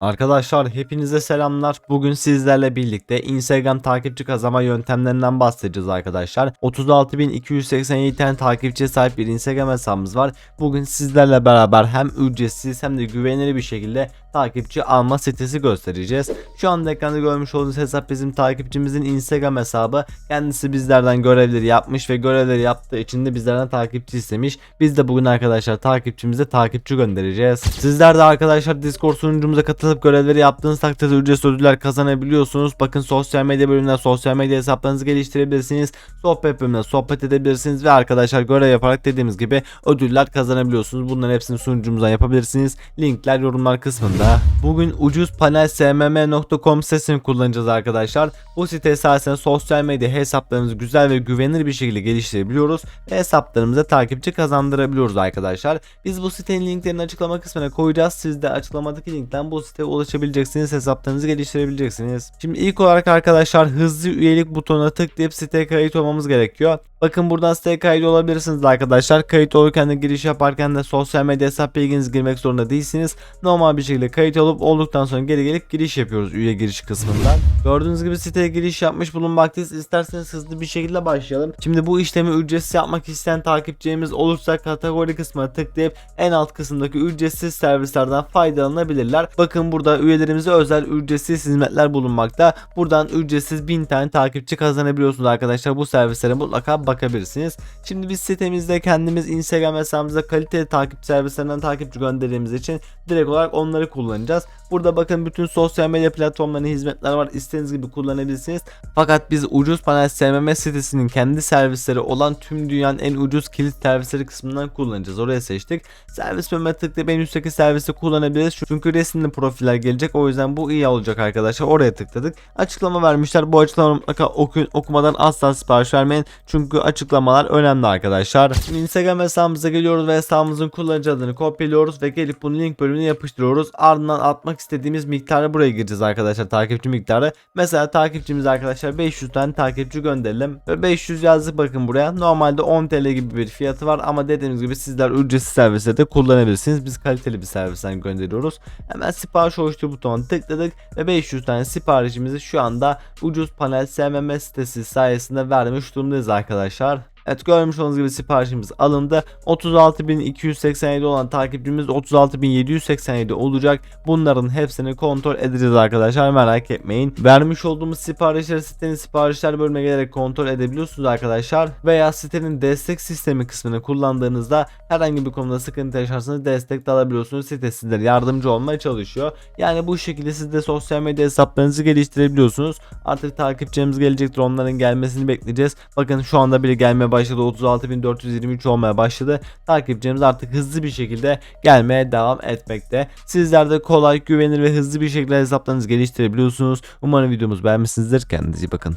Arkadaşlar hepinize selamlar. Bugün sizlerle birlikte Instagram takipçi kazanma yöntemlerinden bahsedeceğiz arkadaşlar. 36.287 tane takipçiye sahip bir Instagram hesabımız var. Bugün sizlerle beraber hem ücretsiz hem de güvenilir bir şekilde takipçi alma sitesi göstereceğiz. Şu anda ekranda görmüş olduğunuz hesap bizim takipçimizin Instagram hesabı. Kendisi bizlerden görevleri yapmış ve görevleri yaptığı için de bizlerden takipçi istemiş. Biz de bugün arkadaşlar takipçimize takipçi göndereceğiz. Sizler de arkadaşlar Discord sunucumuza katılıp görevleri yaptığınız takdirde ücretsiz ödüller kazanabiliyorsunuz. Bakın sosyal medya bölümünden sosyal medya hesaplarınızı geliştirebilirsiniz. Sohbet bölümünden sohbet edebilirsiniz ve arkadaşlar görev yaparak dediğimiz gibi ödüller kazanabiliyorsunuz. Bunların hepsini sunucumuzdan yapabilirsiniz. Linkler yorumlar kısmında. Bugün ucuzpanelsmm.com sitesini kullanacağız arkadaşlar. Bu site sayesinde sosyal medya hesaplarımızı güzel ve güvenilir bir şekilde geliştirebiliyoruz ve hesaplarımıza takipçi kazandırabiliyoruz arkadaşlar. Biz bu sitenin linklerini açıklama kısmına koyacağız. Siz de açıklamadaki linkten bu siteye ulaşabileceksiniz. Hesaplarınızı geliştirebileceksiniz. Şimdi ilk olarak arkadaşlar hızlı üyelik butonuna tıklayıp siteye kayıt olmamız gerekiyor. Bakın buradan siteye kayıt olabilirsiniz arkadaşlar. Kayıt olurken de giriş yaparken de sosyal medya hesap bilginizi girmek zorunda değilsiniz. Normal bir şekilde kayıt olup olduktan sonra geri gelip giriş yapıyoruz üye giriş kısmından. Gördüğünüz gibi siteye giriş yapmış bulunmaktayız. İsterseniz hızlı bir şekilde başlayalım. Şimdi bu işlemi ücretsiz yapmak isteyen takipçilerimiz olursa kategori kısmına tıklayıp en alt kısımdaki ücretsiz servislerden faydalanabilirler. Bakın burada üyelerimize özel ücretsiz hizmetler bulunmakta. Buradan ücretsiz 1000 tane takipçi kazanabiliyorsunuz arkadaşlar. Bu servislere mutlaka bakabilirsiniz. Şimdi biz sitemizde kendimiz Instagram hesabımıza kaliteli takip servislerinden takipçi gönderdiğimiz için direkt olarak onları kullanacağız. Burada bakın bütün sosyal medya platformlarının hizmetler var. İstediğiniz gibi kullanabilirsiniz. Fakat biz ucuz panel SMM sitesinin kendi servisleri olan tüm dünyanın en ucuz kilit servisleri kısmından kullanacağız. Oraya seçtik. Servis bölümüne tıklayıp en üstteki servisi kullanabiliriz. Çünkü resimli profiller gelecek. O yüzden bu iyi olacak arkadaşlar. Oraya tıkladık. Açıklama vermişler. Bu açıklama mutlaka okuyun. Okumadan asla sipariş vermeyin. Çünkü açıklamalar önemli arkadaşlar. Şimdi Instagram hesabımıza geliyoruz ve hesabımızın kullanıcı adını kopyalıyoruz ve gelip bunu link bölümüne yapıştırıyoruz. Ardından atmak istediğimiz miktarı buraya gireceğiz arkadaşlar. Takipçi miktarı. Mesela takipçimiz arkadaşlar 500 tane takipçi gönderelim. Ve 500 yazdık bakın buraya. Normalde 10 TL gibi bir fiyatı var ama dediğimiz gibi sizler ücretsiz servisleri de kullanabilirsiniz. Biz kaliteli bir servisten gönderiyoruz. Hemen sipariş oluştur butonuna tıkladık ve 500 tane siparişimizi şu anda ucuz panel SMM sitesi sayesinde vermiş durumdayız arkadaşlar. Evet görmüş olduğunuz gibi siparişimiz alındı. 36.287 olan takipçimiz 36.787 olacak. Bunların hepsini kontrol edeceğiz arkadaşlar merak etmeyin. Vermiş olduğumuz siparişleri sitenin siparişler bölümüne gelerek kontrol edebiliyorsunuz arkadaşlar. Veya sitenin destek sistemi kısmını kullandığınızda herhangi bir konuda sıkıntı yaşarsanız destek de alabiliyorsunuz. Site sizlere yardımcı olmaya çalışıyor. Yani bu şekilde siz de sosyal medya hesaplarınızı geliştirebiliyorsunuz. Artık takipçilerimiz gelecektir onların gelmesini bekleyeceğiz. Bakın şu anda bile gelmeye 36.423 olmaya başladı. Takipçilerimiz artık hızlı bir şekilde gelmeye devam etmekte. Sizler de kolay, güvenilir ve hızlı bir şekilde hesaplarınızı geliştirebiliyorsunuz. Umarım videomuz beğenmişsinizdir. Kendinize iyi bakın.